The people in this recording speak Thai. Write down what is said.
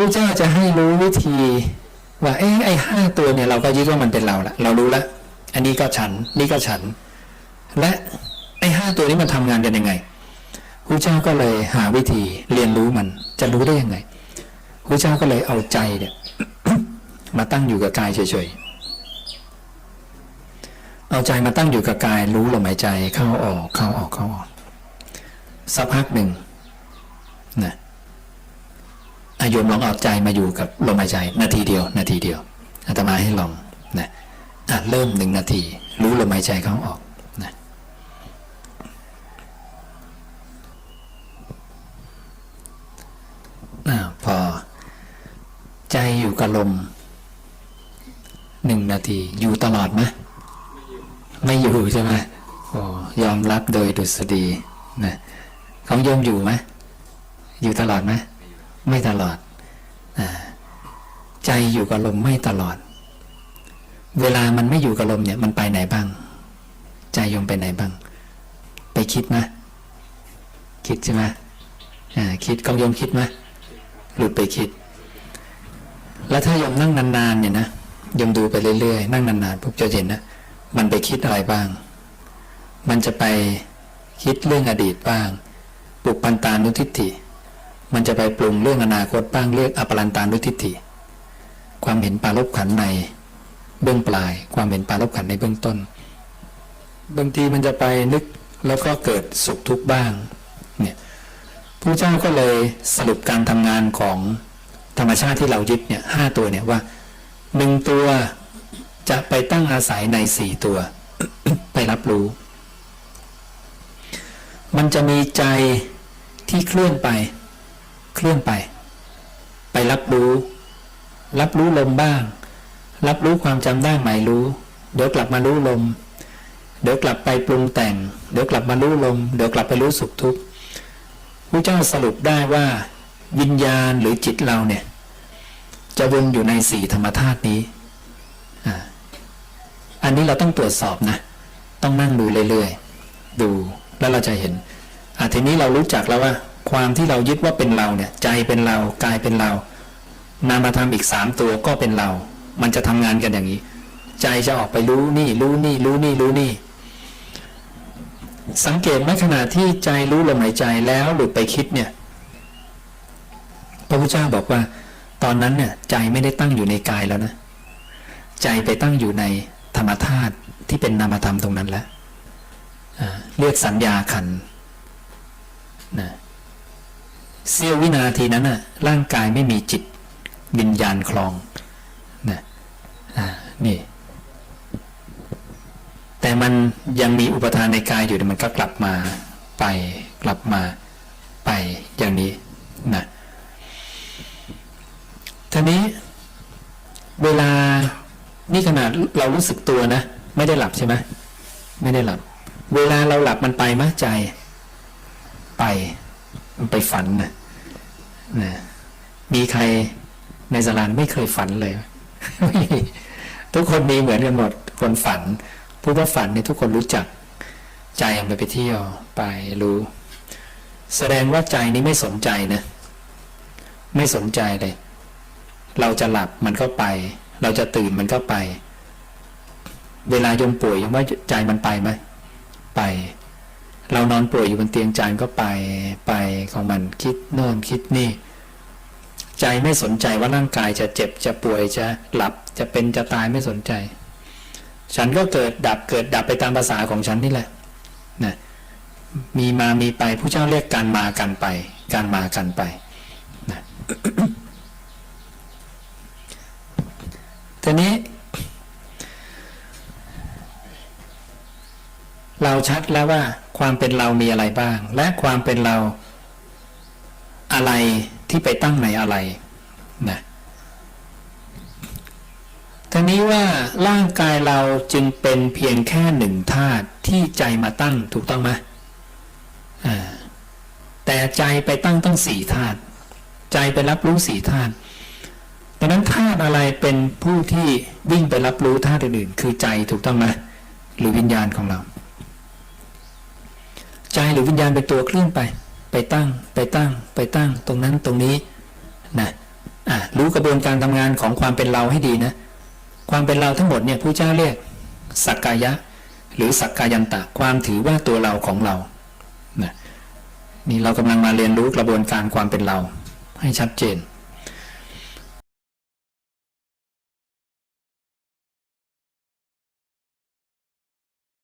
ผู้เจ้าจะให้รู้วิธี ว่าเอ๊ะไอ้ห้าตัวเนี่ย เราก็ยึดว่ามันเป็นเราละเรารู้ละอันนี้ก็ฉัน นี่ก็ฉัน และไอ้ห้าตัวนี้มันทำงานกันยังไงผู้เจ้าก็เลยหาวิธีเรียนรู้มัน จะรู้ได้ยังไงผู้เจ้าก็เลยเอาใจเนี่ย มาตั้งอยู่กับกายเฉยๆเอาใจมาตั้งอยู่กับกายรู้ลมหายใจเข้าออกเข้าออกเข้าออกสักพักหนึ่งนะ โยมลองเอาใจมาอยู่กับลมหายใจนาทีเดียว นาทีเดียวอาตมาให้ลองนะอะเริ่มหนึ่งนาที รู้ลมหายใจเข้าออกนะอะพอใจอยู่กับลมหนึ่งนาที อยู่ตลอดไหมไม่อยู่ใช่ไหมโอ้ยอมรับโดยดุษฎีนะของโยมอยู่ไหมอยู่ตลอดไหม ไม่ตลอดอใจอยู่กับลมไม่ตลอด เวลามันไม่อยู่กับลมเนี่ย มันไปไหนบ้าง ใจยมไปไหนบ้าง ไปคิดไหมคิดใช่ไหมอ่าคิดของยมคิดไหมหลุดไปคิด แล้วถ้ายมนั่งนานๆเนี่ยนะยมดูไปเรื่อยๆนั่งนานๆปุ๊บจะเห็นนะมันไปคิดอะไรบ้าง มันจะไปคิดเรื่องอดีตบ้าง ปุปันตานุทิฏฐิ มันจะไปปรุงเรื่องอนาคตบ้างเรื่องอปรันตานุทิฏฐิ ความเห็นปารบขันในเบื้องปลาย ความเห็นปารบขันในเบื้องต้น บางทีมันจะไปนึกแล้วก็เกิดสุขทุกข์บ้างเนี่ยพระเจ้าก็เลยสรุปการทำงานของธรรมชาติที่เรายึดเนี่ยห้าตัวเนี่ยว่าหนึ่งตัวจะไปตั้งอาศัยในสี่ตัว ไปรับรู้ มันจะมีใจที่เคลื่อนไป เคลื่อนไป ไปรับรู้ รับรู้ลมบ้าง รับรู้ความจำได้หมายรู้ เดี๋ยวกลับมารู้ลม เดี๋ยวกลับไปปรุงแต่ง เดี๋ยวกลับมารู้ลม เดี๋ยวกลับไปรู้สุขทุกข์พระเจ้าสรุปได้ว่า วิญญาณหรือจิตเราเนี่ย จะวนอยู่ในสี่ธรรมธาตุนี้อ่าอันนี้เราต้องตรวจสอบนะ ต้องนั่งดูเรื่อยๆ ดูแล้วเราจะเห็นอะทีนี้เรารู้จักแล้วว่า ความที่เรายึดว่าเป็นเราเนี่ยใจเป็นเรากายเป็นเรา นามธรรมอีกสามตัวก็เป็นเรา มันจะทำงานกันอย่างนี้ ใจจะออกไปรู้นี่รู้นี่รู้นี่รู้นี่ สังเกตไหมขณะที่ใจรู้ลมหายใจแล้วหลุดไปคิดเนี่ยพระพุทธเจ้าบอกว่า ตอนนั้นเนี่ยใจไม่ได้ตั้งอยู่ในกายแล้วนะใจไปตั้งอยู่ในธรรมธาตุที่เป็นนามธรรมตรงนั้นแล้วเรียกสัญญาขันนะ เสี้ยววินาทีนั้นน่ะร่างกายไม่มีจิตวิญญาณคลองนะนี่ แต่มันยังมีอุปทานในกายอยู่แต่มันก็กลับมาไปกลับมาไปอย่างนี้นะทีนี้เวลานี่ขนาดเรารู้สึกตัวนะ ไม่ได้หลับใช่ไหมไม่ได้หลับ เวลาเราหลับมันไปไหมใจ ไป มันไปฝันนะ นะมีใครในสลานไม่เคยฝันเลย ทุกคนมีเหมือนกันหมดคนฝันผู้ว่าฝันเนี่ยทุกคนรู้จัก ใจมันไปเที่ยวไปรู้ แสดงว่าใจนี้ไม่สนใจนะ ไม่สนใจเลย เราจะหลับมันก็ไป เราจะตื่นมันก็ไป เวลายมป่วยยมว่าใจมันไปไหมไป เรานอนป่วยอยู่บนเตียงจานก็ไปไปของมันคิดโน่นคิดนี่ ใจไม่สนใจว่าร่างกายจะเจ็บจะป่วยจะหลับจะเป็นจะตายไม่สนใจ ฉันก็เกิดดับเกิดดับไปตามภาษาของฉันนี่แหละนะมีมามีไปผู้เจ้าเรียกการมากันไป การมากันไปนะ ทีนี้ เราชัดแล้วว่าความเป็นเรามีอะไรบ้าง และความเป็นเราอะไรที่ไปตั้งในอะไรนะทีนี้ว่าร่างกายเราจึงเป็นเพียงแค่หนึ่งธาตุที่ใจมาตั้งถูกต้องไหมแต่ใจไปตั้งตั้งสี่ธาตุใจไปรับรู้สี่ธาตุดังนั้นธาตุอะไรเป็นผู้ที่วิ่งไปรับรู้ธาตุอื่นๆ คือใจถูกต้องไหมหรือวิญญาณของเรา รือวิญญาณเป็นตัวเคลื่อนไป ไปตั้ง ไปตั้ง ไปตั้ง ตรงนั้นตรงนี้นะอ่ารู้กระบวนการทำงานของความเป็นเราให้ดีนะ ความเป็นเราทั้งหมดเนี่ยผู้เจ้าเรียกสักกายะ หรือสักกายันตะความถือว่าตัวเราของเรานะนี่เรากำลังมาเรียนรู้กระบวนการความเป็นเราให้ชัดเจน